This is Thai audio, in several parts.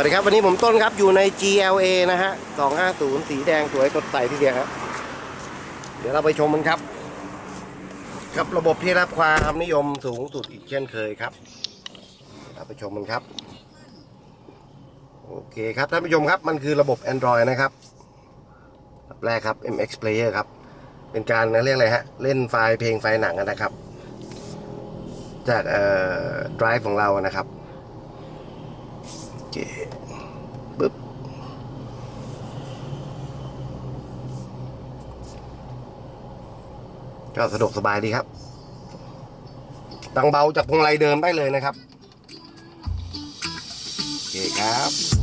วัสดีครับ วันนี้ผมต้นครับอยู่ใน GLA นะฮะ 250 สีแดงสวยสดใสทีเดียวครับ เดี๋ยวเราไปชมมันครับ กับระบบที่รับความนิยมสูงสุดอีกเช่นเคยครับ เราไปชมมันครับ โอเคครับท่านผู้ชมครับมันคือระบบ Android นะครับแบบแรกครับ MX Player ครับ เป็นการเรียกอะไรฮะ เล่นไฟล์เพลงไฟล์หนังนะครับ จากเอ่อ drive ของเรานะครับ ปึ๊บก็สะดวกสบายดีครับตังเบาจากพวงไรเดินได้เลยนะครับ โอเคครับ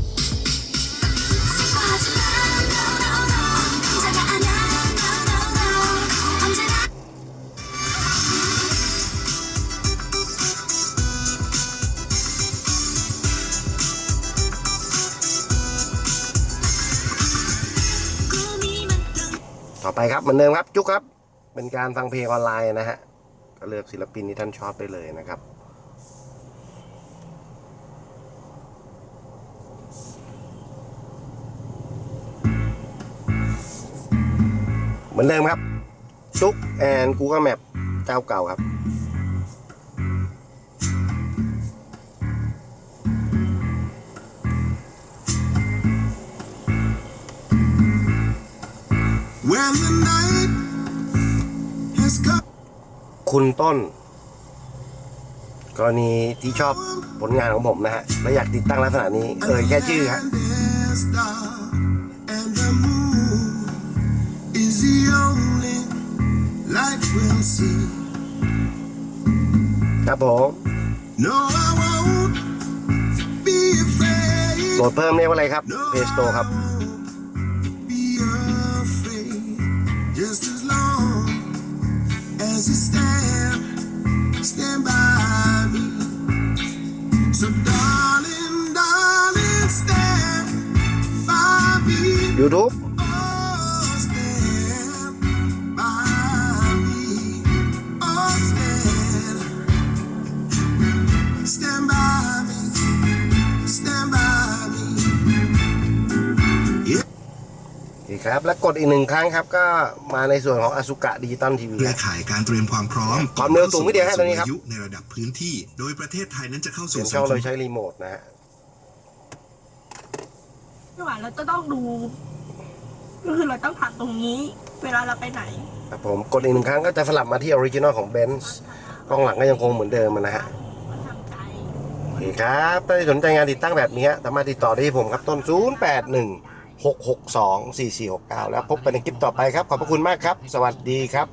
ต่อไปครับเหมือนเดิมครับจุ๊กครับ เป็นการฟังเพลงออนไลน์นะฮะก็เลือกศิลปินที่ท่านชอบได้เลยนะครับเหมือนเดิมครับจุกแอนกูก็แมปเจ้าเก่าครับ คุณต้น กรณีที่ชอบผลงานของผมนะฮะ และอยากติดตั้งลักษณะนี้เอ่ยแค่ชื่อฮะครับผมโหลดเพิ่มเรียกว่าอะไรครับ No, Play Store ครับ อเคครับ แล้วกดอีกหนึ่งครั้งครับก็มาในส่วนของอสุกะดิจิตอลทีวีเพื่อข่ายการเตรียมความพร้อมความเร็วสูงไม่เดียวฮะตอนนี้ครับอายุในระดับพื้นที่ โดยประเทศไทยนั้นจะเข้าเปลี่สู่ยนสัช่องงคโดมยใช้รีโมทนะฮะ ไม่ไหวเราจะต้องดู ก็คือเราต้องผ่านตรงนี้ เวลาเราไปไหนครับผมกดอีกหนึ่งครั้งก็จะสลับมาที่ออริจินอลของเบนซ์กล้องหลังก็ยังคงเหมือนเดิมนะฮะมันทำใจโอเคครับถ้าสนใจงานติดตั้งแบบนี้สามารถติดต่อได้ที่ผมครับต้น 0 8 1 6 6 2 4 4 6 9 แล้วพบกันในคลิปต่อไปครับ ขอบพระคุณมากครับ สวัสดีครับ